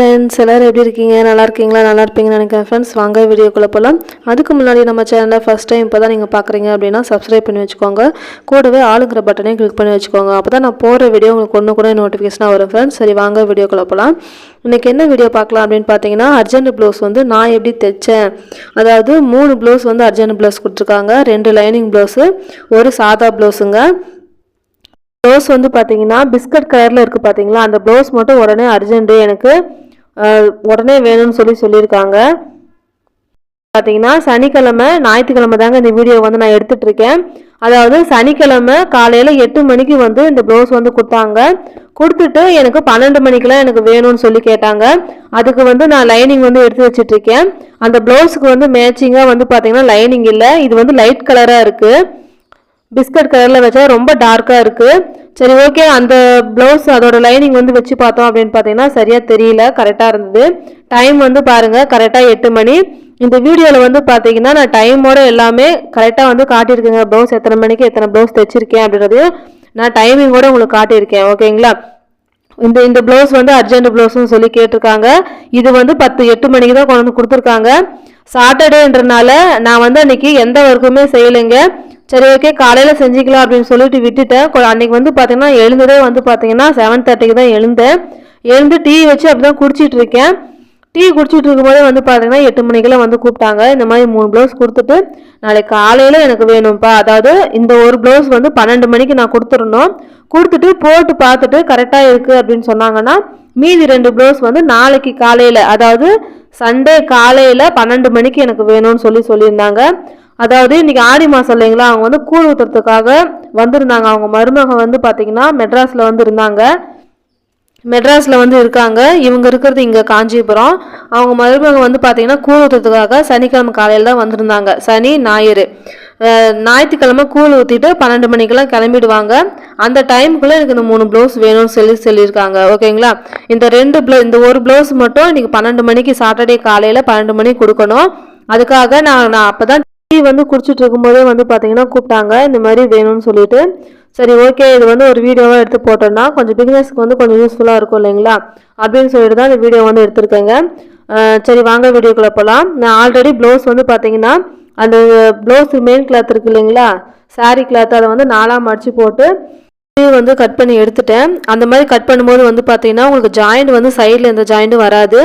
Friends எல்லோரும் எப்படி இருக்கீங்க? நல்லா இருக்கீங்களா? நல்லா இருப்பீங்கன்னு நினைக்கிறேன் ஃப்ரெண்ட்ஸ் வாங்க வீடியோக்குள்ளே போகலாம் அதுக்கு முன்னாடி நம்ம சேனலை ஃபஸ்ட் டைம் இப்போ தான் நீங்கள் பார்க்குறீங்க அப்படின்னா சப்ஸ்கிரைப் பண்ணி வச்சுக்கோங்க. கூடவே ஆளுங்கிற பட்டனையும் கிளிக் பண்ணி வச்சுக்கோங்க. அப்போ தான் நான் போகிற வீடியோ உங்களுக்கு ஒன்று கூட நோட்டிஃபிகேஷனாக வரும் ஃப்ரெண்ட்ஸ் சரி வாங்க வீடியோக்குள்ளே போகலாம் இன்றைக்கி என்ன வீடியோ பார்க்கலாம் அப்படின்னு பார்த்தீங்கன்னா அர்ஜென்ட் ப்ளவுஸ் வந்து நான் எப்படி தைச்சேன்? அதாவது மூணு ப்ளவுஸ் வந்து அர்ஜென்ட் ப்ளவுஸ் கொடுத்துருக்காங்க. ரெண்டு லைனிங் ப்ளவுஸு ஒரு சாதா ப்ளவுஸுங்க ப்ளவுஸ் வந்து பார்த்தீங்கன்னா பிஸ்கட் கலரில் இருக்குது பார்த்தீங்களா அந்த ப்ளவுஸ் மட்டும் உடனே அர்ஜென்ட்டு எனக்கு உடனே வேணும்னு சொல்லி சொல்லியிருக்காங்க. பார்த்தீங்கன்னா சனிக்கிழமை ஞாயிற்றுக்கிழமை தாங்க இந்த வீடியோ வந்து நான் எடுத்துட்டு இருக்கேன் அதாவது சனிக்கிழமை காலையில் எட்டு மணிக்கு வந்து இந்த ப்ளவுஸ் வந்து கொடுத்தாங்க. கொடுத்துட்டு எனக்கு பன்னெண்டு மணிக்கெலாம் எனக்கு வேணும்னு சொல்லி கேட்டாங்க. அதுக்கு வந்து நான் லைனிங் வந்து எடுத்து வச்சிட்ருக்கேன். அந்த ப்ளவுஸுக்கு வந்து மேட்சிங்காக வந்து பார்த்தீங்கன்னா லைனிங் இல்லை. இது வந்து லைட் கலராக இருக்குது பிஸ்கட் கலரில் வச்சா ரொம்ப டார்க்காக இருக்குது சரி ஓகே அந்த ப்ளவுஸ் அதோட லைனிங் வந்து வச்சு பார்த்தோம் அப்படின்னு பார்த்தீங்கன்னா சரியாக தெரியல கரெக்டாக இருந்தது. டைம் வந்து பாருங்கள் கரெக்டாக எட்டு மணி. இந்த வீடியோவில் வந்து பார்த்தீங்கன்னா நான் டைமோட எல்லாமே கரெக்டாக வந்து காட்டியிருக்கேங்க. ப்ளவுஸ் எத்தனை மணிக்கு எத்தனை ப்ளவுஸ் தைச்சிருக்கேன் அப்படின்றதையும் நான் டைமிங்கோட உங்களுக்கு காட்டியிருக்கேன் ஓகேங்களா? இந்த இந்த ப்ளவுஸ் வந்து அர்ஜென்ட் ப்ளவுஸ்னு சொல்லி கேட்டிருக்காங்க. இது வந்து பத்து எட்டு மணிக்கு தான் கொண்டு வந்து கொடுத்துருக்காங்க. சாட்டர்டேன்றனால நான் வந்து அன்றைக்கி எந்த ஒர்க்குமே செய்யலைங்க. சரி ஓகே காலையில் செஞ்சுக்கலாம் அப்படின்னு சொல்லிட்டு விட்டுட்டேன். அன்றைக்கி அன்னைக்கு வந்து பார்த்தீங்கன்னா எழுந்ததே வந்து பார்த்தீங்கன்னா செவன் தேர்ட்டிக்கு தான் எழுந்தேன். எழுந்து டீ வச்சு அப்படி தான் குடிச்சிட்டு இருக்கேன். டீ குடிச்சிட்டு இருக்கும்போதே வந்து பார்த்தீங்கன்னா எட்டு மணிக்கெல்லாம் வந்து கூப்பிட்டாங்க. இந்த மாதிரி மூணு ப்ளவுஸ் கொடுத்துட்டு நாளைக்கு காலையில் எனக்கு வேணும்ப்பா அதாவது இந்த ஒரு ப்ளவுஸ் வந்து பன்னெண்டு மணிக்கு நான் கொடுத்துருந்தோம் கொடுத்துட்டு போட்டு பார்த்துட்டு கரெக்டாக இருக்குது அப்படின்னு சொன்னாங்கன்னா மீதி ரெண்டு ப்ளவுஸ் வந்து நாளைக்கு காலையில் அதாவது சண்டே காலையில் பன்னெண்டு மணிக்கு எனக்கு வேணும்னு சொல்லி சொல்லியிருந்தாங்க. அதாவது இன்னைக்கு ஆடி மாதம் இல்லைங்களா அவங்க வந்து கூழ் ஊற்றுறதுக்காக வந்திருந்தாங்க. அவங்க மருமக வந்து பார்த்திங்கன்னா மெட்ராஸில் வந்து இருந்தாங்க. மெட்ராஸில் வந்து இருக்காங்க. இவங்க இருக்கிறது இங்கே காஞ்சிபுரம். அவங்க மருமக வந்து பார்த்தீங்கன்னா கூழ் ஊற்றுறதுக்காக சனிக்கிழமை காலையில் தான் வந்திருந்தாங்க. சனி ஞாயிறு. ஞாயிற்றுக்கிழமை கூழ் ஊற்றிட்டு பன்னெண்டு மணிக்கெல்லாம் கிளம்பிடுவாங்க. அந்த டைமுக்குள்ளே எனக்கு இந்த மூணு ப்ளவுஸ் வேணும்னு சொல்லி சொல்லியிருக்காங்க. ஓகேங்களா? இந்த ரெண்டு ப்ளவு இந்த ஒரு ப்ளவுஸ் மட்டும் இன்றைக்கி பன்னெண்டு மணிக்கு சாட்டர்டே காலையில் பன்னெண்டு மணிக்கு கொடுக்கணும். அதுக்காக நான் நான் அப்போ தான் டீ வந்து குடிச்சிட்டு இருக்கும்போதே வந்து பார்த்தீங்கன்னா கூப்பிட்டாங்க இந்த மாதிரி வேணும்னு சொல்லிட்டு. சரி ஓகே இது வந்து ஒரு வீடியோவாக எடுத்து போட்டோம்னா கொஞ்சம் பிகினர்ஸ்க்கு வந்து கொஞ்சம் யூஸ்ஃபுல்லாக இருக்கும் இல்லைங்களா? அப்படின்னு சொல்லிட்டு தான் இந்த வீடியோ வந்து எடுத்திருக்கேங்க. சரி வாங்க வீடியோக்குள்ளே போகலாம் நான் ஆல்ரெடி ப்ளவுஸ் வந்து பார்த்தீங்கன்னா அந்த ப்ளவுஸ் மெயின் கிளாத் இருக்கு இல்லைங்களா? சாரீ கிளாத் அதை வந்து நாலாக மடிச்சு போட்டு இது வந்து கட் பண்ணி எடுத்துட்டேன். அந்த மாதிரி கட் பண்ணும்போது வந்து பார்த்தீங்கன்னா உங்களுக்கு ஜாயிண்ட் வந்து சைடில் எந்த ஜாயிண்ட்டும் வராது.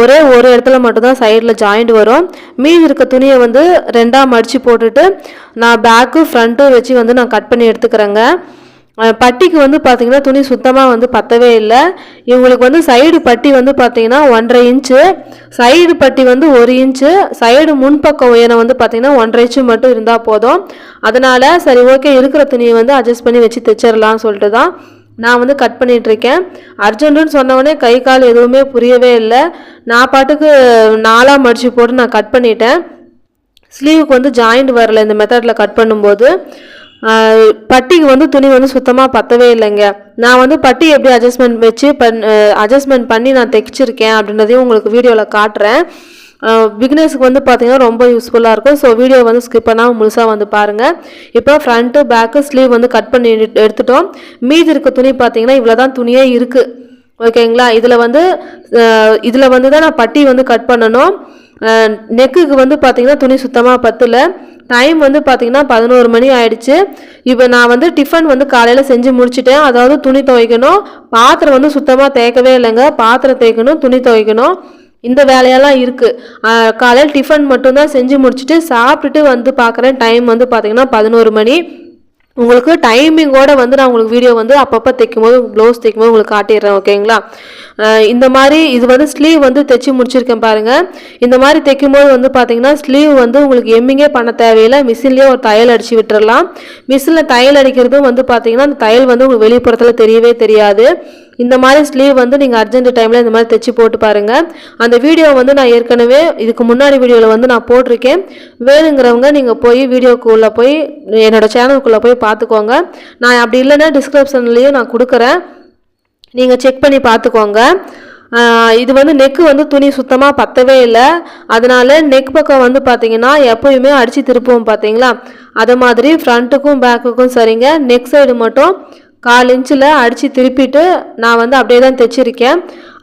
ஒரே ஒரு இடத்துல மட்டும்தான் சைடில் ஜாயிண்ட் வரும். மீதி இருக்க துணியை வந்து ரெண்டாக மடித்து போட்டுட்டு நான் பேக்கு ஃப்ரண்ட்டும் வச்சு வந்து நான் கட் பண்ணி எடுத்துக்கிறேங்க. பட்டிக்கு வந்து பார்த்தீங்கன்னா துணி சுத்தமாக வந்து பத்தவே இல்லை. இவங்களுக்கு வந்து சைடு பட்டி வந்து பார்த்தீங்கன்னா ஒன்றரை இன்ச்சு சைடு பட்டி வந்து ஒரு இன்ச்சு சைடு முன்பக்க உயரம் வந்து பார்த்தீங்கன்னா ஒன்றரை இன்ச்சு மட்டும் இருந்தால் போதும். அதனால் சரி ஓகே இருக்கிற துணியை வந்து அட்ஜஸ்ட் பண்ணி வச்சு தைச்சிடலாம்னு சொல்லிட்டு தான் நான் வந்து கட் பண்ணிகிட்ருக்கேன் அர்ஜென்ட்டுன்னு சொன்னவொடனே கை கால் எதுவுமே புரியவே இல்லை. நான் பாட்டுக்கு நாலாக மடித்து போட்டு நான் கட் பண்ணிட்டேன். ஸ்லீவுக்கு வந்து ஜாயிண்ட் வரல இந்த மெத்தடில் கட் பண்ணும்போது. பட்டிக்கு வந்து துணி வந்து சுத்தமாக பத்தவே இல்லைங்க. நான் வந்து பட்டி எப்படி அட்ஜஸ்ட்மெண்ட் வச்சு பண் அட்ஜஸ்ட்மெண்ட் பண்ணி நான் தைச்சிருக்கேன் அப்படின்றதையும் உங்களுக்கு வீடியோவில் காட்டுறேன். பிகினர்ஸ்க்கு வந்து பார்த்தீங்கன்னா ரொம்ப யூஸ்ஃபுல்லாக இருக்கும். ஸோ வீடியோ வந்து ஸ்கிப் பண்ணாமல் முழுசாக வந்து பாருங்கள் இப்போ ஃப்ரண்ட்டு பேக்கு ஸ்லீவ் வந்து கட் பண்ணி எடுத்துட்டோம். மீதி இருக்க துணி பார்த்தீங்கன்னா இவ்வளோ தான் துணியே இருக்குது ஓகேங்களா? இதில் வந்து இதில் வந்து தான் நான் பட்டி வந்து கட் பண்ணணும். நெக்குக்கு வந்து பார்த்தீங்கன்னா துணி சுத்தமாக பத்தலை. டைம் வந்து பார்த்திங்கன்னா பதினோரு மணி ஆயிடுச்சு. இப்போ நான் வந்து டிஃபன் வந்து காலையில் செஞ்சு முடிச்சுட்டேன். அதாவது துணி துவைக்கணும். பாத்திரம் வந்து சுத்தமாக தேய்க்கவே இல்லைங்க. பாத்திரம் தேய்க்கணும் துணி துவைக்கணும். இந்த வேலையெல்லாம் இருக்குது காலையில் டிஃபன் மட்டும்தான் செஞ்சு முடிச்சுட்டு சாப்பிட்டுட்டு வந்து பார்க்குறேன் டைம் வந்து பார்த்திங்கன்னா பதினோரு மணி. உங்களுக்கு டைமிங்கோட வந்து நான் உங்களுக்கு வீடியோ வந்து அப்பப்போ தைக்கும்போது ப்ளவுஸ் தைக்கும்போது உங்களுக்கு காட்டிடுறேன் ஓகேங்களா இந்த மாதிரி இது வந்து ஸ்லீவ் வந்து தைச்சி முடிச்சிருக்கேன் பாருங்கள் இந்த மாதிரி தைக்கும்போது வந்து பார்த்தீங்கன்னா ஸ்லீவ் வந்து உங்களுக்கு எம்மிங்கே பண்ண தேவையில்லை. மிஷின்லேயே ஒரு தையல் அடித்து விட்டுறலாம். மிஷினில் தையல் அடிக்கிறதும் வந்து பார்த்தீங்கன்னா அந்த தையல் வந்து உங்களுக்கு வெளிப்புறத்தில் தெரியவே தெரியாது. இந்த மாதிரி ஸ்லீவ் வந்து நீங்கள் அர்ஜென்ட் டைமில் இந்த மாதிரி தைச்சி போட்டு பாருங்கள் அந்த வீடியோ வந்து நான் ஏற்கனவே இதுக்கு முன்னாடி வீடியோவில் வந்து நான் போட்டிருக்கேன். வேணுங்கிறவங்க நீங்கள் போய் வீடியோக்குள்ளே போய் என்னோட சேனலுக்குள்ளே போய் பார்த்துக்கோங்க நான் அப்படி இல்லைன்னா டிஸ்கிரிப்ஷன்லேயும் நான் கொடுக்குறேன். நீங்கள் செக் பண்ணி பார்த்துக்கோங்க இது வந்து நெக்கு வந்து துணி சுத்தமாக பத்தவே இல்லை. அதனால நெக் பக்கம் வந்து பார்த்தீங்கன்னா எப்போயுமே அடித்து திருப்புவோம் பார்த்தீங்களா அது மாதிரி ஃப்ரண்ட்டுக்கும் பேக்குக்கும் சரிங்க. நெக் சைடு மட்டும் கால் இன்ச்சில் அடித்து திருப்பிட்டு நான் வந்து அப்படியே தான் தைச்சிருக்கேன்.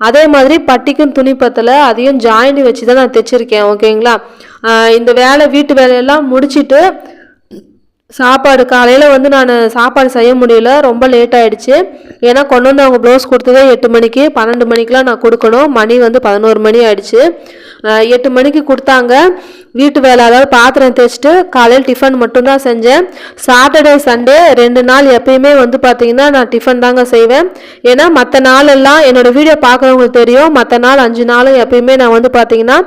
அதே மாதிரி பட்டிக்கும் துணி பத்தில் அதையும் ஜாயிண்ட் வச்சு தான் நான் தைச்சிருக்கேன் ஓகேங்களா இந்த வேலை வீட்டு வேலையெல்லாம் முடிச்சுட்டு சாப்பாடு காலையில் வந்து நான் சாப்பாடு செய்ய முடியல ரொம்ப லேட் ஆயிடுச்சு. ஏன்னா கொண்டு வந்து அவங்க ப்ளவுஸ் கொடுத்ததே எட்டு மணிக்கு பன்னெண்டு மணிக்கெலாம் நான் கொடுக்கணும். மணி வந்து பதினோரு மணி ஆகிடுச்சி எட்டு மணிக்கு கொடுத்தாங்க. வீட்டு வேலை அதாவது பாத்திரம் தேய்ச்சிட்டு காலையில் டிஃபன் மட்டும்தான் செஞ்சேன். சாட்டர்டே சண்டே ரெண்டு நாள் எப்பயுமே வந்து பார்த்தீங்கன்னா நான் டிஃபன் தாங்க செய்வேன். ஏன்னா மற்ற நாளெல்லாம் என்னோடய வீடியோ பார்க்குறவங்களுக்கு தெரியும். மற்ற நாள் அஞ்சு நாளும் எப்பயுமே நான் வந்து பார்த்தீங்கன்னா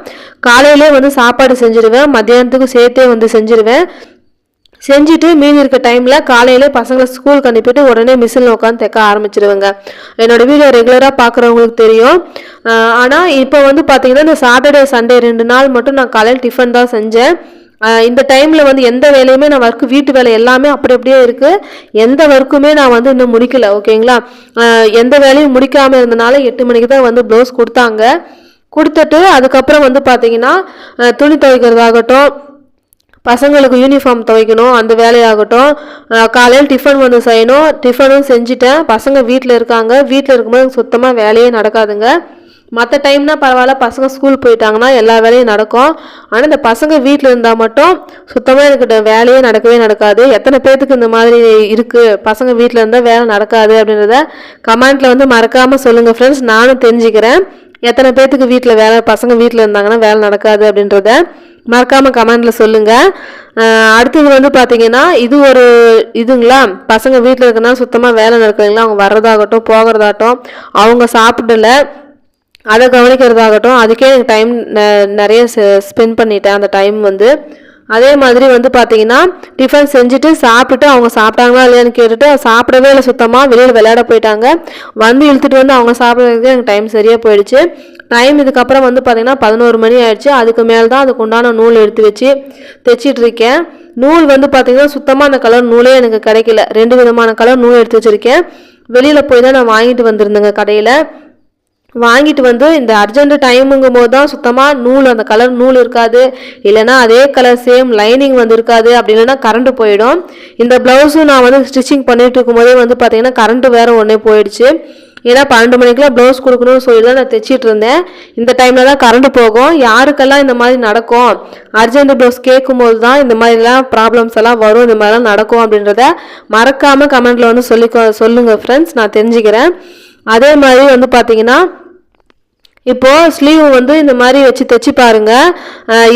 காலையிலே வந்து சாப்பாடு செஞ்சுருவேன். மத்தியானத்துக்கும் சேர்த்தே வந்து செஞ்சுருவேன். செஞ்சுட்டு மீதி இருக்க டைமில் காலையிலே பசங்களை ஸ்கூலுக்கு அனுப்பிட்டு உடனே மிஷினில் உட்காந்து தைக்க ஆரம்பிச்சிருவேங்க. என்னோட வீடியோ ரெகுலராக பார்க்குறவங்களுக்கு தெரியும். ஆனால் இப்போ வந்து பார்த்தீங்கன்னா இந்த சாட்டர்டே சண்டே ரெண்டு நாள் மட்டும் நான் காலையில் டிஃபன் தான் செஞ்சேன். இந்த டைமில் வந்து எந்த வேலையுமே நான் ஒர்க்கு வீட்டு வேலை எல்லாமே அப்படி அப்படியே இருக்குது எந்த ஒர்க்குமே நான் வந்து இன்னும் முடிக்கல ஓகேங்களா? எந்த வேலையும் முடிக்காமல் இருந்தனால எட்டு மணிக்கு தான் வந்து ப்ளவுஸ் கொடுத்தாங்க. கொடுத்துட்டு அதுக்கப்புறம் வந்து பார்த்தீங்கன்னா துணி துவைக்கிறதாகட்டும் பசங்களுக்கு யூனிஃபார்ம் துவைக்கணும் அந்த வேலையாகட்டும். காலையில் டிஃபன் வந்து செய்யணும். டிஃபனும் செஞ்சுட்டேன். பசங்க வீட்டில் இருக்காங்க. வீட்டில் இருக்கும்போது சுத்தமாக வேலையே நடக்காதுங்க. மற்ற டைம்னா பரவாயில்ல. பசங்க ஸ்கூல் போயிட்டாங்கன்னா எல்லா வேலையும் நடக்கும். ஆனால் இந்த பசங்க வீட்டில் இருந்தால் மட்டும் சுத்தமாக எனக்கு வேலையே நடக்கவே நடக்காது. எத்தனை பேர்த்துக்கு இந்த மாதிரி இருக்குது பசங்க வீட்டில் இருந்தால் வேலை நடக்காது அப்படின்றத கமெண்ட்டில் வந்து மறக்காமல் சொல்லுங்கள் ஃப்ரெண்ட்ஸ் நானும் தெரிஞ்சுக்கிறேன். எத்தனை பேர்த்துக்கு வீட்டில் வேலை பசங்க வீட்டில் இருந்தாங்கன்னா வேலை நடக்காது அப்படின்றத. மறக்காமல் கமெண்டில் சொல்லுங்கள் அடுத்தது வந்து பார்த்தீங்கன்னா இது ஒரு இதுங்களா? பசங்க வீட்டில் இருக்கனா சுத்தமாக வேலை நடக்கிறீங்களா அவங்க வர்றதாகட்டும் போகிறதாகட்டும் அவங்க சாப்பிடல அதை கவனிக்கிறதாகட்டும் அதுக்கே எனக்கு டைம் நிறைய ஸ்பெண்ட் பண்ணிட்டேன் அந்த டைம் வந்து. அதே மாதிரி வந்து பார்த்தீங்கன்னா டிஃபன் செஞ்சுட்டு சாப்பிட்டுட்டு அவங்க சாப்பிட்டாங்களா இல்லையான்னு கேட்டுட்டு சாப்பிடவே இல்லை சுத்தமாக வெளியில் விளையாட போயிட்டாங்க. வந்து இழுத்துட்டு வந்து அவங்க சாப்பிட்றதுக்கு எனக்கு டைம் சரியாக போயிடுச்சு. டைம் இதுக்கப்புறம் வந்து பார்த்திங்கன்னா பதினோரு மணி ஆயிடுச்சு. அதுக்கு மேலே தான் அதுக்கு உண்டான நூல் எடுத்து வச்சு தைச்சிட்ருக்கேன். நூல் வந்து பார்த்திங்கன்னா சுத்தமாக அந்த கலர் நூலே எனக்கு கிடைக்கல. ரெண்டு விதமான கலர் நூல் எடுத்து வச்சுருக்கேன். வெளியில் போய் தான் நான் வாங்கிட்டு வந்திருந்தேங்க கடையில். வாங்கிட்டு வந்து இந்த அர்ஜென்ட் டைமுங்கும் போது தான் சுத்தமாக நூல் அந்த கலர் நூல் இருக்காது. இல்லைன்னா அதே கலர் சேம் லைனிங் வந்து இருக்காது. அப்படி இல்லைன்னா கரண்ட்டு போயிடும். இந்த ப்ளவுஸும் நான் வந்து ஸ்டிச்சிங் பண்ணிகிட்டு இருக்கும்போதே வந்து பார்த்தீங்கன்னா கரண்ட்டு வேறு ஒன்றே போயிடுச்சு. ஏன்னா பன்னெண்டு மணிக்கெலாம் ப்ளவுஸ் கொடுக்கணும்னு சொல்லி தான் நான் தைச்சிட்டு இருந்தேன். இந்த டைமில் தான் கரண்ட் போகும். யாருக்கெல்லாம் இந்த மாதிரி நடக்கும்? அர்ஜென்ட் ப்ளவுஸ் கேட்கும்போது தான் இந்த மாதிரிலாம் ப்ராப்ளம்ஸ் எல்லாம் வரும். இந்த மாதிரிலாம் நடக்கும் அப்படின்றத மறக்காமல் கமெண்ட்டில் வந்து சொல்லி சொல்லுங்கள் ஃப்ரெண்ட்ஸ் நான் தெரிஞ்சுக்கிறேன். அதே மாதிரி வந்து பார்த்தீங்கன்னா இப்போது ஸ்லீவ் வந்து இந்த மாதிரி வச்சு தைச்சி பாருங்கள்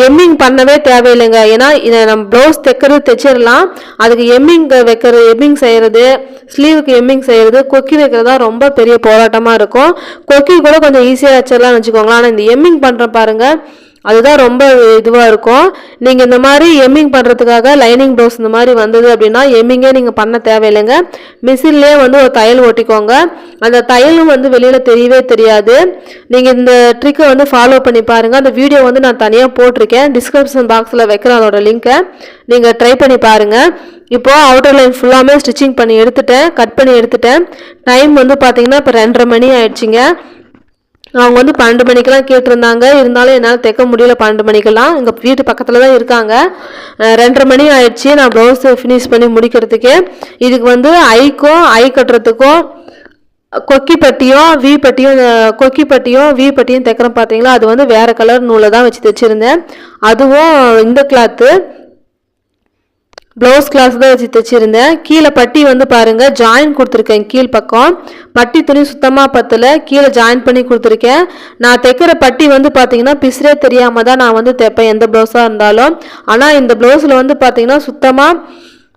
எம்மிங் பண்ணவே தேவையில்லைங்க. ஏன்னா இதை நம்ம ப்ளவுஸ் தைக்கிறது தைச்சிடலாம். அதுக்கு எம்மிங் வைக்கிறது எம்மிங் செய்கிறது ஸ்லீவுக்கு எம்மிங் செய்கிறது கொக்கி வைக்கிறது தான் ரொம்ப பெரிய போராட்டமாக இருக்கும். கொக்கி கூட கொஞ்சம் ஈஸியாக வச்சிடலாம்னு வச்சுக்கோங்களேன். ஆனால் இந்த எம்மிங் பண்ணுற பாருங்கள் அதுதான் ரொம்ப இதுவாக இருக்கும். நீங்கள் இந்த மாதிரி எம்மிங் பண்ணுறதுக்காக லைனிங் ப்ளவுஸ் இந்த மாதிரி வந்தது அப்படின்னா எம்மிங்கே நீங்கள் பண்ண தேவையில்லைங்க. மிஷின்லேயே வந்து ஒரு தையல் ஓட்டிக்கோங்க. அந்த தையலும் வந்து வெளியில் தெரியவே தெரியாது. நீங்கள் இந்த ட்ரிக்கை வந்து ஃபாலோ பண்ணி பாருங்கள் அந்த வீடியோ வந்து நான் தனியாக போட்டிருக்கேன். டிஸ்கிரிப்ஷன் பாக்ஸில் வைக்கிறேன் அதோட லிங்க்கை நீங்கள் ட்ரை பண்ணி பாருங்கள் இப்போது அவுட்டர் லைன் ஃபுல்லாமே ஸ்டிச்சிங் பண்ணி எடுத்துட்டேன். கட் பண்ணி எடுத்துட்டேன். டைம் வந்து பார்த்தீங்கன்னா இப்போ ரெண்டரை மணி ஆயிடுச்சுங்க. அவங்க வந்து பன்னெண்டு மணிக்கெலாம் கேட்டிருந்தாங்க. இருந்தாலும் என்னால் தைக்க முடியல பன்னெண்டு மணிக்கெல்லாம். இங்கே வீட்டு பக்கத்தில் தான் இருக்காங்க. ரெண்டரை மணி ஆயிடுச்சு. நான் ப்ளவுஸ் ஃபினிஷ் பண்ணி முடிக்கிறதுக்கு. இதுக்கு வந்து ஐக்கும் ஐ கட்டுறதுக்கும் கொக்கி பட்டியும் வி பட்டியும் கொக்கி பட்டியும் வி பட்டியும் தைக்கிறோம் பார்த்தீங்களா அது வந்து வேறு கலர் நூலை தான் வச்சு தைச்சிருந்தேன். அதுவும் இந்த கிளாத்து ப்ளவுஸ் கிளாஸ் தான் வச்சு தைச்சிருந்தேன். கீழே பட்டி வந்து பாருங்கள் ஜாயின் கொடுத்துருக்கேன் கீழ் பக்கம். பட்டி துணி சுத்தமாக பத்தல கீழே ஜாயின் பண்ணி கொடுத்துருக்கேன். நான் தைக்கிற பட்டி வந்து பார்த்தீங்கன்னா பிசுரே தெரியாமல் தான் நான் வந்து தைப்பேன் எந்த ப்ளவுஸாக இருந்தாலும். ஆனால் இந்த ப்ளவுஸில் வந்து பார்த்தீங்கன்னா சுத்தமாக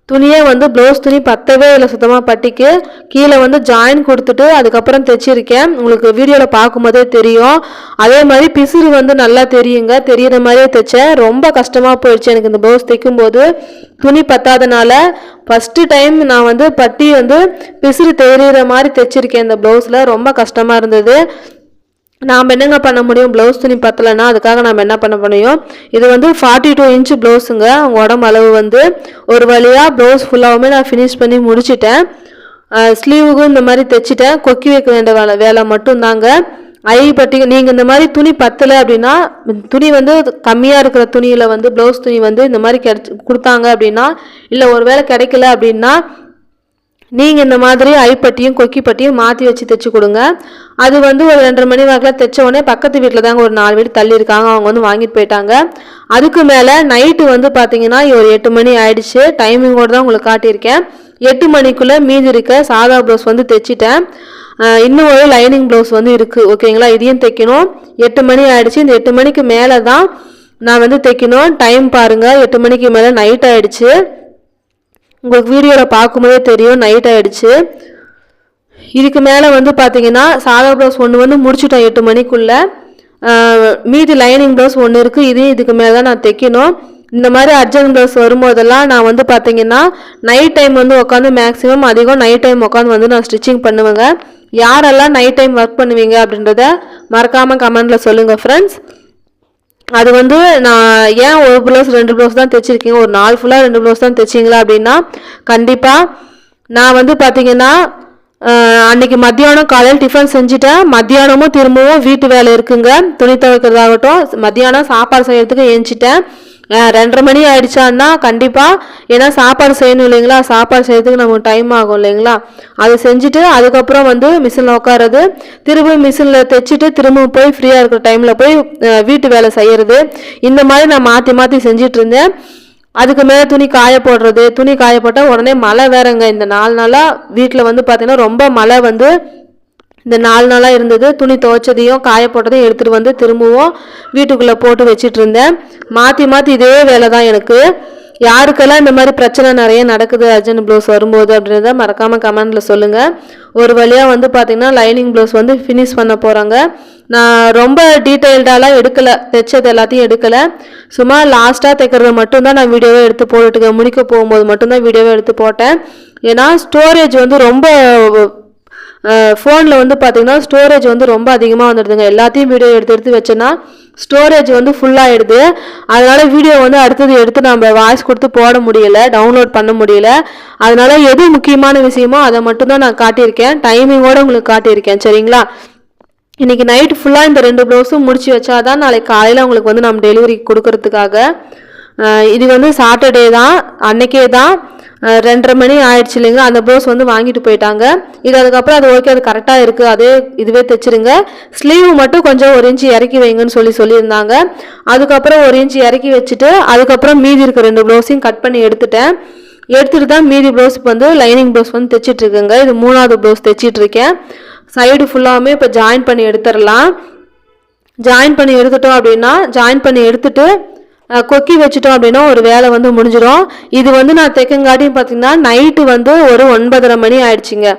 துணியே வந்து ப்ளவுஸ் துணி பத்தவே இல்லை சுத்தமாக பட்டிக்கு. கீழே வந்து ஜாயின் கொடுத்துட்டு அதுக்கப்புறம் தைச்சிருக்கேன். உங்களுக்கு வீடியோவில் பார்க்கும்போதே தெரியும். அதே மாதிரி பிசுறு வந்து நல்லா தெரியுங்க. தெரியிற மாதிரியே தைச்சேன். ரொம்ப கஷ்டமாக போயிடுச்சு எனக்கு இந்த ப்ளவுஸ் தைக்கும்போது. துணி பத்தாதனால ஃபஸ்ட்டு டைம் நான் வந்து பட்டி வந்து பிசுறு தெரியுற மாதிரி தைச்சிருக்கேன் இந்த ப்ளவுஸில் ரொம்ப கஷ்டமாக இருந்தது. நாம் என்னங்க பண்ண முடியும்? ப்ளவுஸ் துணி பத்தலைன்னா அதுக்காக நாம் என்ன பண்ண முடியும்? இது வந்து ஃபார்ட்டி டூ இன்ச்சு ப்ளவுஸுங்க அவங்க உடம்பு அளவு வந்து ஒரு வழியாக ப்ளவுஸ் ஃபுல்லாகவுமே நான் ஃபினிஷ் பண்ணி முடிச்சிட்டேன். ஸ்லீவுக்கும் இந்த மாதிரி தைச்சிட்டேன். கொக்கி வைக்க வேண்டிய வேலை வேலை மட்டும்தாங்க. ஐ பட்டி நீங்கள் இந்த மாதிரி துணி பத்தலை அப்படின்னா துணி வந்து கம்மியாக இருக்கிற துணியில் வந்து ப்ளவுஸ் துணி வந்து இந்த மாதிரி கிடைச்சி கொடுத்தாங்க அப்படின்னா இல்லை ஒரு வேளை கிடைக்கல அப்படின்னா நீங்கள் இந்த மாதிரி ஐப்பட்டியும் கொக்கி பட்டியும் மாற்றி வச்சு தைச்சி கொடுங்க. அது வந்து ஒரு ரெண்டரை மணி வாக்கில் தைச்ச உடனே பக்கத்து வீட்டில் தாங்க ஒரு நாலு வீடு தள்ளி இருக்காங்க. அவங்க வந்து வாங்கிட்டு போயிட்டாங்க. அதுக்கு மேலே நைட்டு வந்து பார்த்தீங்கன்னா ஒரு எட்டு மணி ஆயிடுச்சு. டைமிங்கோடு தான் உங்களுக்கு காட்டியிருக்கேன். எட்டு மணிக்குள்ளே மீதி இருக்க சாதா ப்ளவுஸ் வந்து தைச்சிட்டேன். இன்னும் ஒரு லைனிங் ப்ளவுஸ் வந்து இருக்குது ஓகேங்களா இதையும் தைக்கணும். எட்டு மணி ஆயிடுச்சு. இந்த எட்டு மணிக்கு மேலே தான் நான் வந்து தைக்கணும். டைம் பாருங்கள் எட்டு மணிக்கு மேலே நைட் ஆயிடுச்சு. உங்களுக்கு வீடியோவில் பார்க்கும்போதே தெரியும் நைட் ஆகிடுச்சு இதுக்கு மேலே வந்து பார்த்தீங்கன்னா சாதா ப்ளவுஸ் ஒன்று வந்து முடிச்சுட்டேன் எட்டு மணிக்குள்ளே. மீதி லைனிங் ப்ளவுஸ் ஒன்று இருக்குது இதையும் இதுக்கு மேலே தான் நான் தைக்கணும். இந்த மாதிரி அர்ஜென்ட் ப்ளவுஸ் வரும்போதெல்லாம் நான் வந்து பார்த்தீங்கன்னா நைட் டைம் வந்து உட்காந்து மேக்ஸிமம் அதிகம் நைட் டைம் உட்காந்து வந்து நான் ஸ்டிச்சிங் பண்ணுவேங்க. யாரெல்லாம் நைட் டைம் ஒர்க் பண்ணுவீங்க அப்படின்றத மறக்காமல் கமெண்டில் சொல்லுங்கள் ஃப்ரெண்ட்ஸ் அது வந்து நான் ஏன் ஒரு ப்ளவுஸ் ரெண்டு ப்ளவுஸ் தான் தைச்சிருக்கீங்க? ஒரு நாள் ஃபுல்லாக ரெண்டு ப்ளவுஸ் தான் தைச்சிங்களா அப்படின்னா கண்டிப்பாக நான் வந்து பார்த்தீங்கன்னா அன்னைக்கு மத்தியானம் காலையில் டிஃபன் செஞ்சுட்டேன். மத்தியானமும் திரும்பவும் வீட்டு வேலை இருக்குங்க. துணி துவைக்கிறதாகட்டும் மத்தியானம் சாப்பாடு செய்யறதுக்கு ஏஞ்சிட்டேன். ரெண்டரை மணி ஆயிடுச்சான்னா கண்டிப்பாக ஏன்னா சாப்பாடு செய்யணும் இல்லைங்களா? சாப்பாடு செய்யறதுக்கு நமக்கு டைம் ஆகும் இல்லைங்களா? அதை செஞ்சுட்டு அதுக்கப்புறம் வந்து மிஷினில் உட்காறது திரும்ப மிஷினில் தைச்சிட்டு திரும்ப போய் ஃப்ரீயாக இருக்கிற டைமில் போய் வீட்டு வேலை செய்கிறது இந்த மாதிரி நான் மாற்றி மாற்றி செஞ்சிட்டு இருந்தேன். அதுக்கு மேலே துணி காய போடுறது. துணி காய போட்டால் உடனே மழை வேறங்க. இந்த நாலு நாளாக வீட்டில் வந்து பார்த்திங்கன்னா ரொம்ப மழை வந்து இந்த நாலு நாளாக இருந்தது. துணி துவைச்சதையும் காய போட்டதையும் எடுத்துகிட்டு வந்து திரும்பவும் வீட்டுக்குள்ளே போட்டு வச்சிட்டு இருந்தேன். மாற்றி மாற்றி இதே வேலை தான் எனக்கு. யாருக்கெல்லாம் இந்த மாதிரி பிரச்சனை நிறைய நடக்குது அர்ஜென்ட் ப்ளவுஸ் வரும்போது அப்படின்றத மறக்காமல் கமெண்டில் சொல்லுங்கள் ஒரு வழியாக வந்து பார்த்திங்கன்னா லைனிங் ப்ளவுஸ் வந்து ஃபினிஷ் பண்ண போகிறாங்க நான் ரொம்ப டீட்டெயில்டாலாம் எடுக்கலை. தைச்சது எல்லாத்தையும் எடுக்கலை. சும்மா லாஸ்ட்டாக தைக்கிறது மட்டும்தான் நான் வீடியோவே எடுத்து போட்டுட்டுக்கேன் முடிக்க போகும்போது மட்டும்தான் வீடியோவே எடுத்து போட்டேன். ஏன்னா ஸ்டோரேஜ் வந்து ரொம்ப ஃபோனில் வந்து பார்த்திங்கன்னா ஸ்டோரேஜ் வந்து ரொம்ப அதிகமாக வந்துடுதுங்க. எல்லாத்தையும் வீடியோ எடுத்து எடுத்து வச்சேன்னா ஸ்டோரேஜ் வந்து ஃபுல்லாகிடுது அதனால் வீடியோ வந்து அடுத்தது எடுத்து நம்ம வாய்ஸ் கொடுத்து போட முடியல டவுன்லோட் பண்ண முடியல. அதனால் எது முக்கியமான விஷயமோ அதை மட்டும்தான் நான் காட்டியிருக்கேன். டைமிங்கோட உங்களுக்கு காட்டியிருக்கேன் சரிங்களா? இன்றைக்கி நைட் ஃபுல்லாக இந்த ரெண்டு ப்ளவுஸும் முடிச்சு வச்சாதான் நாளைக்கு காலையில் உங்களுக்கு வந்து நம்ம டெலிவரி கொடுக்கறதுக்காக. இது வந்து சாட்டர்டே தான் அன்னைக்கே தான். ரெண்டரை மணி ஆயிடுச்சு இல்லைங்க. அந்த ப்ளவுஸ் வந்து வாங்கிட்டு போயிட்டாங்க. இது அதுக்கப்புறம் அது ஓகே அது கரெக்டாக இருக்குது அதே இதுவே தைச்சிருங்க. ஸ்லீவ் மட்டும் கொஞ்சம் ஒரு இன்ச்சு இறக்கி வைங்கன்னு சொல்லி சொல்லியிருந்தாங்க. அதுக்கப்புறம் ஒரு இன்ச்சு இறக்கி வச்சுட்டு அதுக்கப்புறம் மீதி இருக்க ரெண்டு ப்ளவுஸையும் கட் பண்ணி எடுத்துட்டேன். எடுத்துகிட்டு தான் மீதி ப்ளவுஸுக்கு வந்து லைனிங் ப்ளவுஸ் வந்து தைச்சிட்டுருக்குங்க இது மூணாவது ப்ளவுஸ் தைச்சிட்டு இருக்கேன். சைடு ஃபுல்லாமே இப்போ ஜாயின் பண்ணி எடுத்துடலாம். ஜாயின் பண்ணி எடுத்துட்டோம் அப்படின்னா ஜாயின் பண்ணி எடுத்துட்டு கொக்கி வச்சுட்டோம் அப்படின்னா ஒரு வேலை வந்து முடிஞ்சிடும் இது வந்து நான் தைக்கங்காட்டியும் பார்த்தீங்கன்னா நைட்டு வந்து ஒரு ஒன்பதரை மணி ஆயிடுச்சுங்க.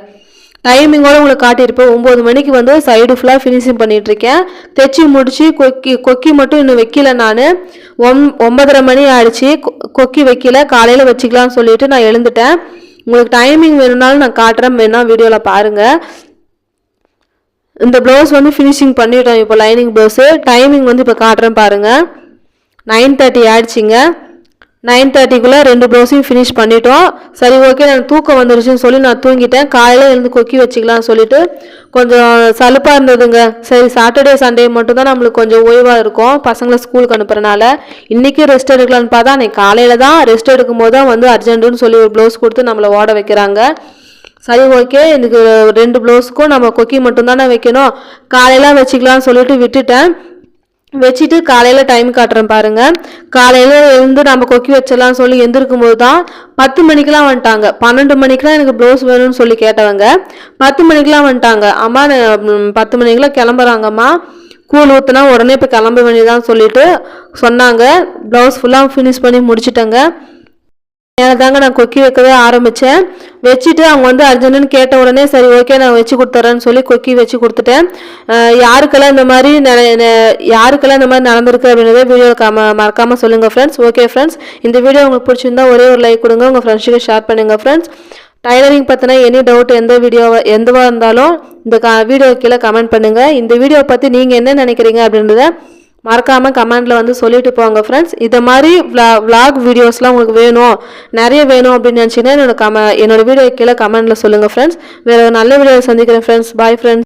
டைமிங்கோட உங்களுக்கு காட்டியிருப்பேன். ஒம்பது மணிக்கு வந்து சைடு ஃபுல்லாக ஃபினிஷிங் பண்ணிகிட்ருக்கேன் தைச்சி முடித்து கொக்கி கொக்கி மட்டும் இன்னும் வைக்கல நான். ஒம் ஒன்பதரை மணி ஆயிடுச்சு. கொ- கொக்கி வைக்கல. காலையில் வச்சுக்கலாம்னு சொல்லிட்டு நான் எழுந்துட்டேன். உங்களுக்கு டைமிங் வேணும்னாலும் நான் காட்டுறேன். வேணால் வீடியோவில் பாருங்கள் இந்த ப்ளவுஸ் வந்து ஃபினிஷிங் பண்ணிட்டோம். இப்போ லைனிங் ப்ளவுஸு டைமிங் வந்து இப்போ காட்டுறேன் பாருங்கள் நைன் தேர்ட்டி ஆயிடுச்சிங்க. நைன் தேர்ட்டிக்குள்ளே ரெண்டு ப்ளவுஸையும் ஃபினிஷ் பண்ணிட்டோம். சரி ஓகே நான் தூக்கம் வந்துருச்சுன்னு சொல்லி நான் தூங்கிட்டேன். காலையில் எழுந்து கொக்கி வச்சுக்கலாம்னு சொல்லிட்டு கொஞ்சம் சலுப்பாக இருந்ததுங்க. சரி சாட்டர்டே சண்டே மட்டும்தான் நம்மளுக்கு கொஞ்சம் ஓய்வாக இருக்கும். பசங்களை ஸ்கூலுக்கு அனுப்புறனால இன்றைக்கி ரெஸ்ட் எடுக்கலான்னு பார்த்தா அன்றைக்கி காலையில் தான் ரெஸ்ட் எடுக்கும்போது தான் வந்து அர்ஜென்ட்டுன்னு சொல்லி ஒரு ப்ளவுஸ் கொடுத்து நம்மளை ஓட வைக்கிறாங்க. சரி ஓகே இதுக்கு ரெண்டு ப்ளவுஸுக்கும் நம்ம கொக்கி மட்டும்தானே வைக்கணும். காலையில் வச்சுக்கலாம்னு சொல்லிட்டு விட்டுட்டேன். வச்சுட்டு காலையில் டைம் காட்டுறேன் பாருங்கள் காலையில் எழுந்து நம்ம கொக்கி வச்சிடலாம் சொல்லி எந்திருக்கும் போது தான் பத்து மணிக்கெலாம் வந்துட்டாங்க. பன்னெண்டு மணிக்கெலாம் எனக்கு ப்ளவுஸ் வேணும்னு சொல்லி கேட்டவங்க பத்து மணிக்கெலாம் வந்துட்டாங்க. அம்மா நான், பத்து மணிக்கெலாம் கிளம்புறாங்கம்மா. கூழ் ஊற்றுனா உடனே இப்போ கிளம்ப வேண்டியதான்னு சொல்லிட்டு சொன்னாங்க. ப்ளவுஸ் ஃபுல்லாக ஃபினிஷ் பண்ணி முடிச்சிட்டேங்க. மேலே தாங்க நான் கொக்கி வைக்கவே ஆரம்பித்தேன் வச்சுட்டு அவங்க வந்து அர்ஜுனன் கேட்ட உடனே சரி ஓகே நான் வச்சு கொடுத்துட்றேன்னு சொல்லி கொக்கி வச்சு கொடுத்துட்டேன். யாருக்கெல்லாம் இந்த மாதிரி நெ- யாருக்கெல்லாம் இந்த மாதிரி நடந்திருக்கு அப்படின்றத வீடியோ காம மறக்காமல் சொல்லுங்கள் ஃப்ரெண்ட்ஸ் ஓகே ஃப்ரெண்ட்ஸ் இந்த வீடியோ உங்களுக்கு பிடிச்சிருந்தா ஒரே ஒரு லைக் கொடுங்க. உங்கள் ஃப்ரெண்ட்ஸுக்கு ஷேர் பண்ணுங்கள் ஃப்ரெண்ட்ஸ் டைலரிங் பற்றின எனி டவுட் எந்த வீடியோ எதுவாக இருந்தாலும் இந்த கா வீடியோ கீழே கமெண்ட் பண்ணுங்கள் இந்த வீடியோவை பற்றி நீங்கள் என்ன நினைக்கிறீங்க அப்படின்றத மறக்காமல் கமெண்ட்டில் வந்து சொல்லிட்டு போங்க ஃப்ரெண்ட்ஸ் இதை மாதிரி விளா விளாக் வீடியோஸ்லாம் உங்களுக்கு வேணும் நிறைய வேணும் அப்படின்னு நினச்சிங்கன்னா என்னோட கம என்னோட வீடியோ கீழே கமெண்டில் சொல்லுங்கள் ஃப்ரெண்ட்ஸ் வேறு நல்ல வீடியோ சந்திக்கிறேன் ஃப்ரெண்ட்ஸ் பாய் ஃப்ரெண்ட்ஸ்